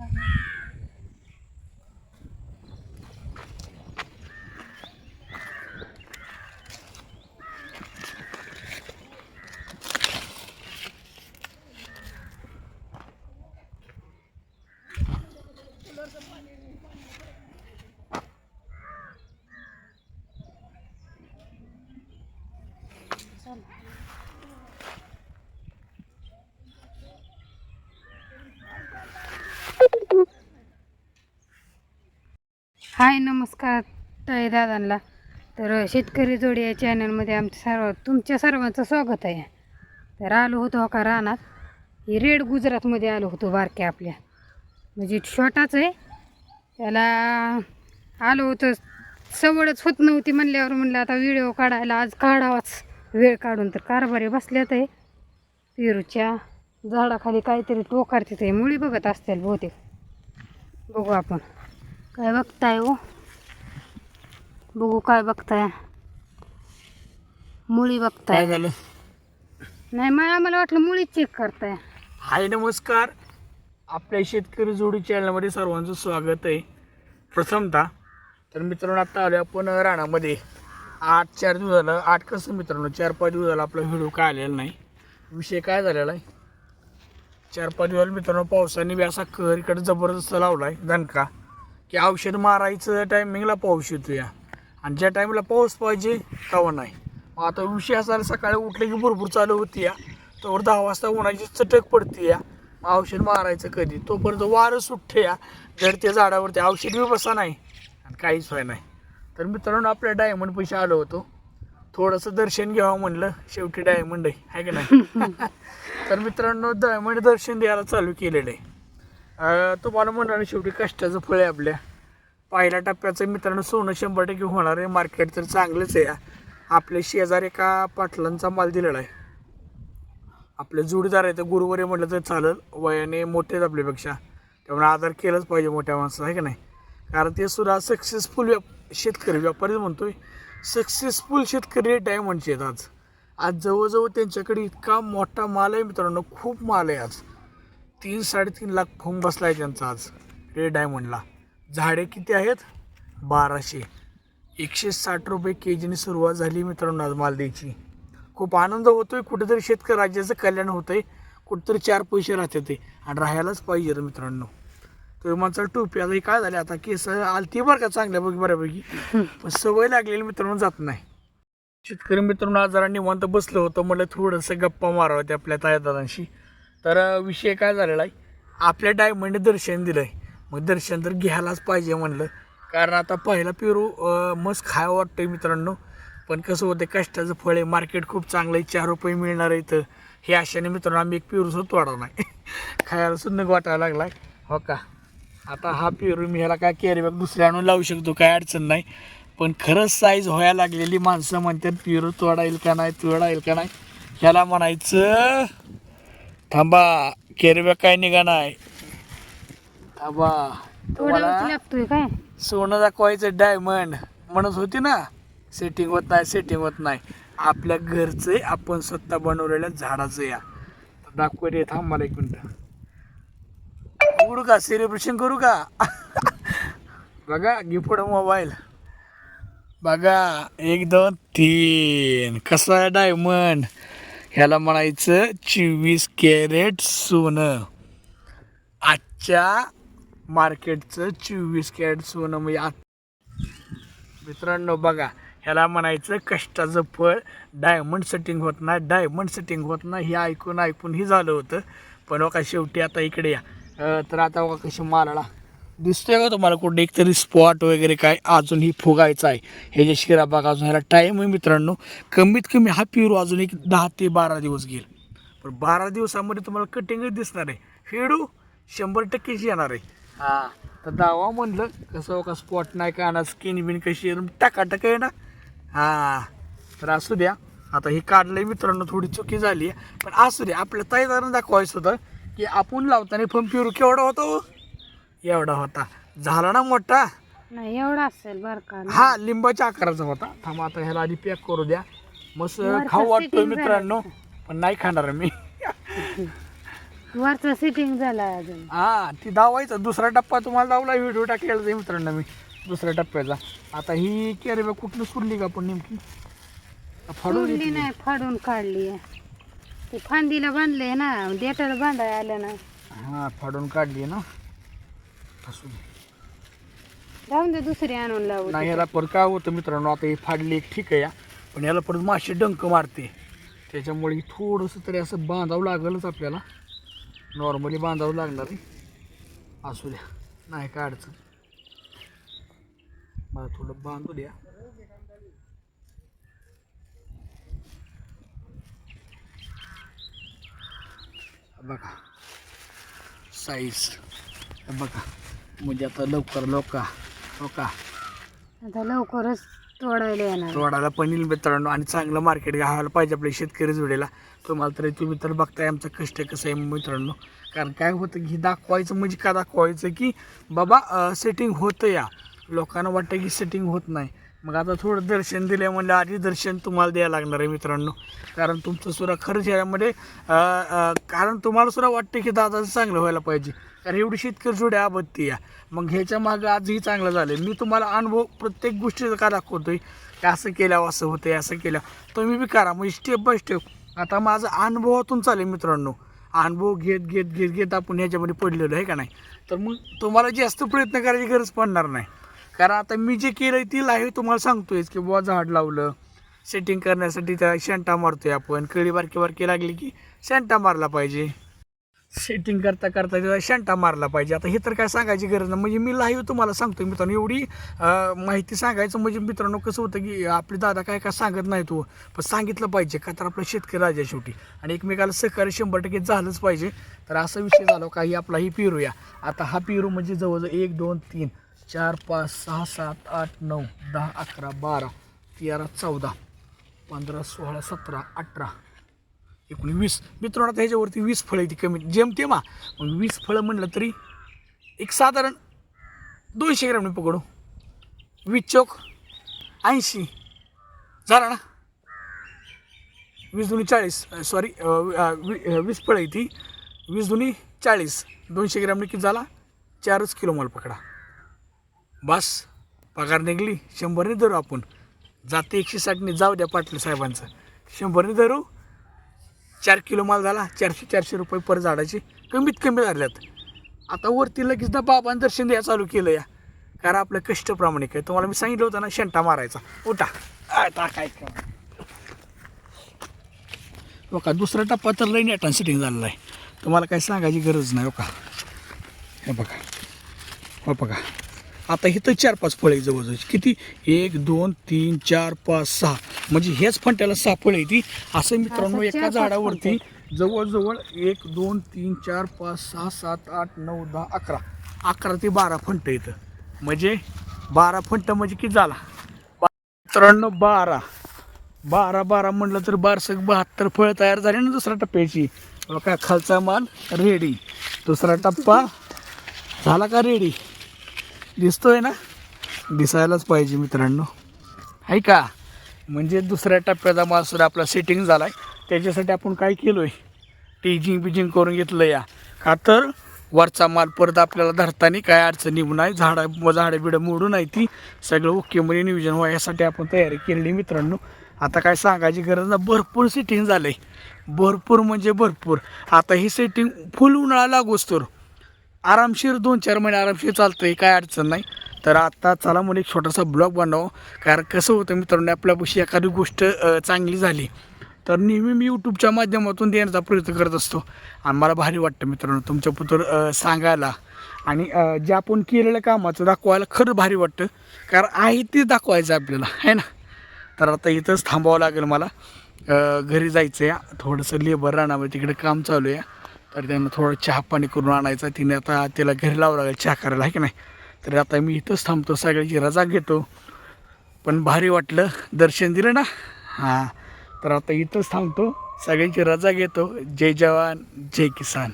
Yeah. हाय नमस्कार ताई दादांना. तर शेतकरी जोडी या चॅनलमध्ये आमचं सर्व तुमच्या सर्वांचं स्वागत आहे. तर आलो होतो हो का रानात. हे रेड गुजरातमध्ये आलो होतो बारक्या आपल्या. म्हणजे छोटाच आहे. त्याला आलो होतं सवडच होत नव्हती म्हणल्यावर म्हणलं आता व्हिडिओ काढायला आज काढावाच वेळ काढून. तर कारभारी बसल्यात आहे. पेरूच्या झाडाखाली काहीतरी टोकार तिथे मुळी बघत असतील बहुतेक. बघू आपण. काय बघताय हो? बघू काय बघताय. मुळी बघताय. काय झालं? नाही मग आम्हाला वाटलं मुळीच चेक करताय. हाय नमस्कार. आपल्या शेतकरी जोडी चॅनलमध्ये सर्वांचं स्वागत आहे. प्रथमतः तर मित्रांनो आता आलो आपण राणामध्ये आठ चार दिवस झालं. आठ कसं मित्रांनो चार पाच दिवस झालं आपला व्हिडिओ काय आलेला नाही. विषय काय झालेला आहे? चार पाच दिवस मित्रांनो पावसाने बी असा कहर इकडे जबरदस्त लावला आहे दणका की औषध मारायचं टायमिंगला पाऊस येतो या आणि ज्या टायमिंगला पाऊस पाहिजे तेव्हा नाही. मग आता विषय असा आला, सकाळी उठले की भरपूर चालू होती या तोवर दहा वाजता उन्हाची चटक पडते या मग औषध मारायचं कधी? तोपर्यंत वारं सुटते या जर त्या झाडावरती औषध बी बसा नाही. आणि काहीच व्हाय नाही. तर मित्रांनो आपल्या डायमंड पैसे आलो होतो. थोडंसं दर्शन घ्यावं म्हणलं. शेवटी डायमंड आहे. की नाही? तर मित्रांनो डायमंड दर्शन द्यायला चालू केलेलं आहे. तुम्हाला म्हणाल शेवटी कष्टाचं फळ आहे आपल्या. पहिल्या टप्प्याचं मित्रांनो सोनं शंभर टक्के होणार आहे. मार्केट तर चांगलंच आहे. आपल्या शेजारी एका पाटलांचा माल दिलेला आहे. आपले जोडीदार आहे तर गुरुवारी म्हटलं तर चालेल. वयाने मोठे आहेत आपल्यापेक्षा. त्यामुळे आदर केलंच पाहिजे मोठ्या माणसाचा आहे का नाही? कारण ते सुद्धा सक्सेसफुल व्याप शेतकरी व्यापारीच आहे सक्सेसफुल शेतकरी डायमंडचे आहेत आज. आज जवळजवळ त्यांच्याकडे इतका मोठा माल आहे मित्रांनो खूप माल आहे आज. तीन साडेतीन लाख फॉर्म बसला आहे त्यांचा आज. रेड डायमंडला झाडे किती आहेत? बाराशे. एकशे साठ रुपये के जीने सुरुवात झाली मित्रांनो आज माल द्यायची खूप आनंद होतो आहे कुठेतरी शेतकरी राज्याचं कल्याण आहे कुठेतरी चार पैसे राहते ते. आणि राहायलाच पाहिजे रे मित्रांनो. तर विमानचा टोपी आता हे काय झाले? आता केस आलती बरं का चांगल्या बघ बऱ्यापैकी. पण सवय लागलेली मित्रांनो जात नाही. शेतकरी मित्रांनो आज जरा निवांत बसलं होतं म्हटलं थोडंसं गप्पा मारावं त्या आपल्या तायादादांशी. तर विषय काय झालेला आहे? आपल्या डायमंड दर्शन दिलं आहे मग दर्शन तर घ्यायलाच पाहिजे म्हणलं. कारण आता पहिला पेरू अं, मस्त वाटतं आहे मित्रांनो. पण कसं होतं कष्टाचं फळ आहे. मार्केट खूप चांगलं आहे. चार रुपये मिळणार आहे इथं. हे आशाने मित्रांनो आम्ही एक पेरू सुद्धा तोडा नाही. खायला सुद्धा वाटायला लागला हो का? आता हा पेरू मी ह्याला काय कॅरीबॅग दुसऱ्या आणून लावू शकतो? काय अडचण नाही. पण खरंच साईज व्हायला लागलेली माणसं म्हणतात पेरू तोडा येईल का नाही? तोडा येईल का नाही? ह्याला म्हणायचं थांबा कॅरी बॅग काय निघा नाही थांबा तुम्हाला लागतोय काय? सोनं दाखवायचं डायमंड म्हणत होती ना? सेटिंग होत नाही सेटिंग होत नाही. आपल्या घरचं आपण स्वतः बनवलेल्या झाडाचं या. तर दाखवू दे थांब मला एक मिनटं. उघडू का? सेलिब्रेशन करू का? बघा गिफ्ट मोबाईल बघा एक दोन तीन. कसा आहे डायमंड ह्याला म्हणायचं चोवीस कॅरेट सोनं. आजच्या मार्केटचं चोवीस कॅरेट सोनं म्हणजे आत मित्रांनो बघा ह्याला म्हणायचं कष्टाचं फळ डायमंड सेटिंग होत नाही डायमंड सेटिंग होत नाही हे ऐकून ऐकून हे झालं होतं. पण बघा शेवटी आता इकडे या. तर आता बघा कशी मारला दिसतोय का तुम्हाला कुठे? एकतरी स्पॉट वगैरे काय अजून ही फुगायचं आहे. हे जे शिरा बघा अजून ह्याला टाईम आहे मित्रांनो. कमीत कमी हा पिरू अजून एक दहा ते बारा दिवस घेईल. पण बारा दिवसामध्ये तुम्हाला कटिंगच दिसणार आहे. फेडू शंभर टक्केच येणार आहे. हा. तर दावा म्हणलं कसं का स्पॉट नाही का ना स्किन बिन कशी टाकाटक आहे ना? हा. तर असू द्या. आता हे काढलंय मित्रांनो थोडी चुकी झाली आहे. पण असू द्या आपल्या ताईदारानं दाखवायचं होतं की आपण लावताना फम पिरू केवढा होता हो? एवढा होता. झाला ना मोठा? नाही एवढा असेल बरं का? हा लिंबाच्या आकाराचा होता. थांबा आता ह्याला आधी पॅक करू द्या. मस्त वरचं खाऊ वाटतोय setting मित्रांनो पण नाही खाणार मी. वरचा सेटिंग झाला अजून. हा ती दावायचा. दुसरा टप्पा तुम्हाला दावला व्हिडिओ टाकलेला आहे मित्रांनो मी. दुसऱ्या टप्प्याचा. आता ही कॅरेबा कुठनं सुरली का पण नेमकी? फाडून? नाही फाडून काढली ते फांदीला बांधले ना देटाला बांधाय आलं ना. हा फाडून काढली ना. असू दे. दे दुसरी आणून लावू नाही ह्याला पण काय होतं मित्रांनो आता ही फाडली एक ठीक आहे या पण याला परत माशी डंक मारते. त्याच्यामुळे ही थोडंसं तरी असं बांधावं लागलच आपल्याला. नॉर्मली बांधावं लागणार आहे. असू द्या नाही काय अडचण. मला थोडं बांधू द्या. बघा साईज बघा. म्हणजे आता लवकर लोका लोका. आता लवकरच तोडायला येणार. तोडायला पण येईल मित्रांनो. आणि चांगलं मार्केट घ्यायला पाहिजे आपल्या शेतकरी जोडीला. तुम्हाला तरी तुम्ही तर बघताय आमचं कष्ट कसं आहे मित्रांनो. कारण काय होतं की दाखवायचं म्हणजे का दाखवायचं की बाबा सेटिंग होतं या. लोकांना वाटतं की सेटिंग होत नाही. मग आता थोडं दर्शन दिलं म्हणलं आधी दर्शन तुम्हाला द्यायला लागणार आहे मित्रांनो. कारण तुमचं सुद्धा खरंच यामध्ये कारण तुम्हाला सुद्धा वाटतं की दादाचं चांगलं व्हायला पाहिजे. कारण एवढी शेतकरी जोड्या आबत्ती या मग ह्याच्या मागं आजही चांगलं झालं मी तुम्हाला अनुभव प्रत्येक गोष्टीचा का दाखवतोय? की असं केल्यावर असं होतंय असं केलं तुम्ही बी करा. म्हणजे स्टेप बाय स्टेप आता माझं अनुभवातून चालेल मित्रांनो. अनुभव घेत घेत घेत घेत आपण ह्याच्यामध्ये पडलेलो आहे का नाही? तर मग तुम्हाला जास्त प्रयत्न करायची गरज पडणार नाही. कारण आता मी जे केलं ती लाईव्ह तुम्हाला सांगतोय की बुवा झाड लावलं. सेटिंग करण्यासाठी त्या शेंटा मारतोय आपण. कळी बारकी बारकी लागली की शेंटा मारला पाहिजे. सेटिंग करता करता त्याचा शंटा मारला पाहिजे. आता हे तर काय सांगायची गरज नाही. म्हणजे मी लाईव्ह तुम्हाला सांगतो मित्रांनो. एवढी माहिती सांगायचं म्हणजे मित्रांनो कसं होतं की आपले दादा काय काय सांगत नाही तो हो. पण सांगितलं पाहिजे का तर आपला शेतकरी राजा शेवटी. आणि एकमेकाला सहकार्य शंभर टक्के झालंच पाहिजे. तर असा विषय झाला काही आपलाही पेरूया आता हा पेरू म्हणजे जवळजवळ एक दोन तीन चार पाच सहा सात आठ नऊ दहा अकरा बारा तेरा चौदा पंधरा सोळा सतरा अठरा एकूण वीस. मित्रांनो आता ह्याच्यावरती वीस फळं ती कमी. जेमतेमा मग वीस फळं म्हणलं तरी एक साधारण दोनशे ग्रॅमने पकडू. वीस चौक ऐंशी. झाला ना? वीस दोन्ही चाळीस. सॉरी वीस फळं आहे ती वीस दोन्ही चाळीस. दोनशे ग्रॅम किती झाला? चारच किलो माल पकडा. बस. पगार निघली. शंभरने धरू आपण. जाते एकशे साठने. जाऊ द्या पाटील साहेबांचं. शंभरने धरू. चार किलो माल झाला चारशे चारशे रुपये पर झाडाचे. कमीत कमी झाल्यात आता वरती लगेच ना बाबांनी दर्शन द्या चालू केलं या. कारण आपलं कष्ट प्रामाणिक आहे. तुम्हाला मी सांगितलं होतं ना शेंटा मारायचा. उठा. आ, टाकायचं. हो का दुसरा टप्पा तर लई नेटान सिटिंग झालेला आहे. तुम्हाला काही सांगायची गरज नाही हो का? हे बघा. हो बघा. आता इथं चार पाच फळे जवळजवळ. किती? एक दोन तीन चार पाच सहा. म्हणजे हेच फंट्याला फळं आहे ती. असं मित्रांनो एका झाडावरती जवळजवळ एक दोन तीन चार पाच सहा सात आठ नऊ दहा अकरा. अकरा ते बारा फंट इथं. म्हणजे बारा फंट म्हणजे किती झाला? मित्रांनो बारा. बारा बारा म्हणलं तर बारसक बहात्तर फळं तयार झाली ना दुसऱ्या टप्प्याची. बघा खालचा माल रेडी दुसरा टप्पा झाला का रेडी दिसतोय ना? दिसायलाच पाहिजे मित्रांनो. आहे का? म्हणजे दुसऱ्या टप्प्याचा माल सुद्धा आपला सेटिंग झाला आहे त्याच्यासाठी आपण काय केलो आहे टीजिंग बिजिंग करून घेतलं या. का तर वरचा माल परत आपल्याला धरताना काय अडचण येऊ नाही झाडं झाडं बिडं मोडू नाही ती. सगळं ओकेमध्ये नियोजन व्हावं यासाठी आपण तयारी केलेली मित्रांनो. आता काय सांगायची गरज ना भरपूर सेटिंग झालं आहे भरपूर म्हणजे भरपूर. आता ही सेटिंग फुल उन्हाळा लागूच तर. आरामशीर दोन चार महिने आरामशीर चालतं आहे काय अडचण नाही. तर आता चला मला एक छोटासा ब्लॉग बनव. कारण कसं होतं मित्रांनो आपल्यापाशी एखादी गोष्ट चांगली झाली तर नेहमी मी यूट्यूबच्या माध्यमातून देण्याचा प्रयत्न करत असतो. आणि मला भारी वाटतं मित्रांनो तुमच्या पुत्र सांगायला. आणि जे आपण केलेल्या कामाचं दाखवायला खरं भारी वाटतं. कारण आहे ते दाखवायचं आपल्याला आहे ना? तर आता इथंच थांबावं लागेल मला. घरी जायचं आहे थोडंसं लेबर राहणार तिकडे काम चालू आहे. तर त्यांना थोडं चहा पाणी करून आणायचं तिने आता तिला घरी लावावं लागेल चहा करायला आहे की नाही? तर आता मी इथंच थांबतो सगळ्याची रजा घेतो. पण भारी वाटलं दर्शन दिलं ना? हां. तर आता इथंच थांबतो सगळ्यांची रजा घेतो. जय जवान जय किसान.